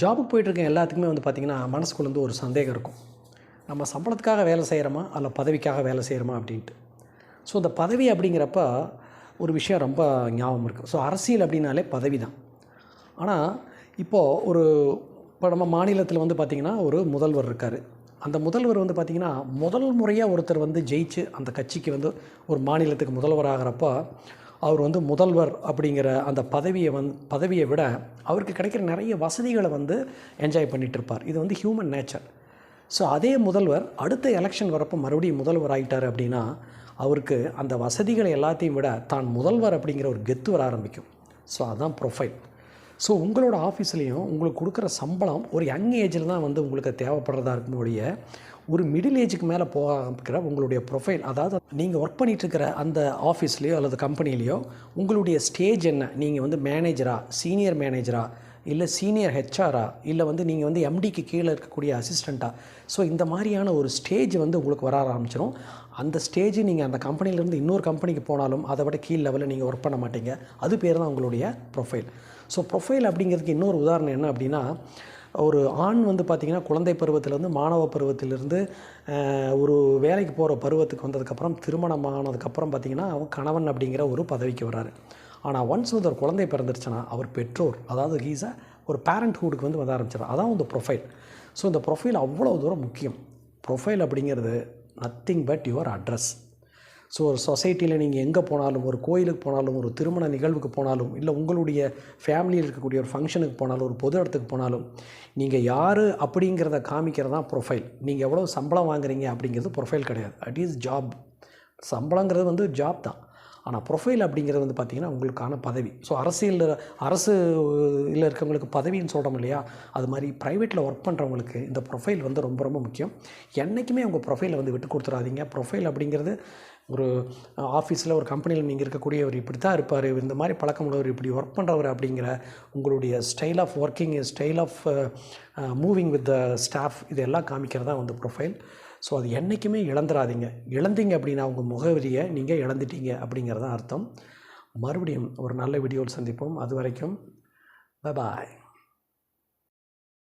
ஜாபுக்கு போயிட்டுருக்க எல்லாத்துக்குமே வந்து பார்த்திங்கன்னா மனசுக்குள்ள வந்து ஒரு சந்தேகம் இருக்கும். நம்ம சம்பளத்துக்காக வேலை செய்கிறோமா அல்ல பதவிக்காக வேலை செய்கிறோமா அப்படின்ட்டு. ஸோ இந்த பதவி அப்படிங்கிறப்ப ஒரு விஷயம் ரொம்ப ஞாபகம் இருக்குது ஸோ அரசியல் அப்படின்னாலே பதவி தான். ஆனால் இப்போது ஒரு இப்போ நம்ம மாநிலத்தில் வந்து பார்த்திங்கன்னா ஒரு முதல்வர் இருக்கார். அந்த முதல்வர் வந்து பார்த்திங்கன்னா முதல் முறையாக ஒருத்தர் வந்து ஜெயிச்சு அந்த கட்சிக்கு வந்து ஒரு மாநிலத்துக்கு முதல்வர் ஆகிறப்போ அவர் வந்து முதல்வர் அப்படிங்கிற அந்த பதவியை வந்து பதவியை விட அவருக்கு கிடைக்கிற நிறைய வசதிகளை வந்து என்ஜாய் பண்ணிகிட்ருப்பார் இருப்பார் இது வந்து ஹியூமன் நேச்சர் ஸோ அதே முதல்வர் அடுத்த எலெக்ஷன் வரப்போ மறுபடியும் முதல்வர் ஆகிட்டார் அப்படின்னா அவருக்கு அந்த வசதிகளை எல்லாத்தையும் விட தான் முதல்வர் அப்படிங்கிற ஒரு கெத்து வர ஆரம்பிக்கும். ஸோ அதுதான் ப்ரொஃபைல் ஸோ உங்களோட ஆஃபீஸ்லேயும் உங்களுக்கு கொடுக்குற சம்பளம் ஒரு யங் ஏஜில் தான் வந்து உங்களுக்கு தேவைப்படுறதா இருக்கும் ஒழிய ஒரு மிடில் ஏஜுக்கு மேலே போகிற உங்களுடைய ப்ரொஃபைல் அதாவது நீங்கள் ஒர்க் பண்ணிகிட்ருக்கிற இருக்கிற அந்த ஆஃபீஸ்லேயோ அல்லது கம்பெனிலேயோ உங்களுடைய ஸ்டேஜ் என்ன? நீங்கள் வந்து மேனேஜரா சீனியர் மேனேஜரா இல்லை சீனியர் ஹெச்ஆரா இல்லை வந்து நீங்கள் வந்து எம்டிக்கு கீழே இருக்கக்கூடிய அசிஸ்டண்ட்டா ஸோ இந்த மாதிரியான ஒரு ஸ்டேஜ் வந்து உங்களுக்கு வர ஆரம்பிச்சிடும் அந்த ஸ்டேஜ் நீங்கள் அந்த கம்பெனிலேருந்து இன்னொரு கம்பெனிக்கு போனாலும் அதை விட கீழ் லெவலில் நீங்கள் ஒர்க் பண்ண மாட்டீங்க. அது பேர் தான் உங்களுடைய ப்ரொஃபைல் ஸோ ப்ரொஃபைல் அப்படிங்கிறதுக்கு இன்னொரு உதாரணம் என்ன அப்படின்னா ஒரு ஆண் வந்து பார்த்திங்கன்னா குழந்தை பருவத்திலேருந்து மாணவ பருவத்திலேருந்து ஒரு வேலைக்கு போகிற பருவத்துக்கு வந்ததுக்கப்புறம் திருமணம் ஆனதுக்கப்புறம் பார்த்திங்கன்னா அவன் கணவன் அப்படிங்கிற ஒரு பதவிக்கு வர்றாரு. ஆனால் ஒன்ஸ் வந்து ஒரு குழந்தை பிறந்துருச்சுன்னா அவர் பெற்றோர் அதாவது ஹீஸ ஒரு பேரண்ட்ஹுட்டுக்கு வந்து வர ஆரம்பிச்சிடும் அதான் இந்த ப்ரொஃபைல் ஸோ இந்த ப்ரொஃபைல் அவ்வளோ தூரம் முக்கியம். ப்ரொஃபைல் அப்படிங்கிறது nothing but your address so ஒரு சொசைட்டியில் நீங்கள் எங்கே போனாலும் ஒரு கோயிலுக்கு போனாலும் ஒரு திருமண நிகழ்வுக்கு போனாலும் இல்லை உங்களுடைய ஃபேமிலியில் இருக்கக்கூடிய ஒரு ஃபங்க்ஷனுக்கு போனாலும் ஒரு பொது இடத்துக்கு போனாலும் நீங்கள் யார் அப்படிங்கிறத காமிக்கிறது தான் ப்ரொஃபைல் நீங்கள் எவ்வளோ சம்பளம் வாங்குறீங்க அப்படிங்கிறது ப்ரொஃபைல் கிடையாது. அட் இஸ் ஜாப் சம்பளங்கிறது வந்து ஜாப் தான். ஆனால் ப்ரொஃபைல் அப்படிங்கிறது வந்து பார்த்திங்கன்னா உங்களுக்கான பதவி. ஸோ அரசியலில் அரசு இல்லை இருக்கவங்களுக்கு பதவின்னு சொல்கிறோம் இல்லையா? அது மாதிரி ப்ரைவேட்டில் ஒர்க் பண்ணுறவங்களுக்கு இந்த ப்ரொஃபைல் வந்து ரொம்ப ரொம்ப முக்கியம். என்றைக்குமே உங்கள் ப்ரொஃபைலை வந்து விட்டு கொடுத்துறாதீங்க. ப்ரொஃபைல் அப்படிங்கிறது ஒரு ஆஃபீஸில் ஒரு கம்பெனியில் நீங்கள் இருக்கக்கூடியவர் இப்படி தான் இருப்பார். இந்த மாதிரி பழக்கம் உள்ளவர் இப்படி ஒர்க் பண்ணுறவர் அப்படிங்கிற உங்களுடைய style of working style of moving with the staff இதெல்லாம் காமிக்கிறதா வந்து ப்ரொஃபைல் ஸோ அது என்றைக்குமே இழந்துடாதீங்க இழந்தீங்க அப்படின்னா உங்கள் முகவரியை நீங்கள் இழந்துட்டீங்க அப்படிங்கிறது தான் அர்த்தம். மறுபடியும் ஒரு நல்ல வீடியோவில் சந்திப்போம். அது வரைக்கும் பாய்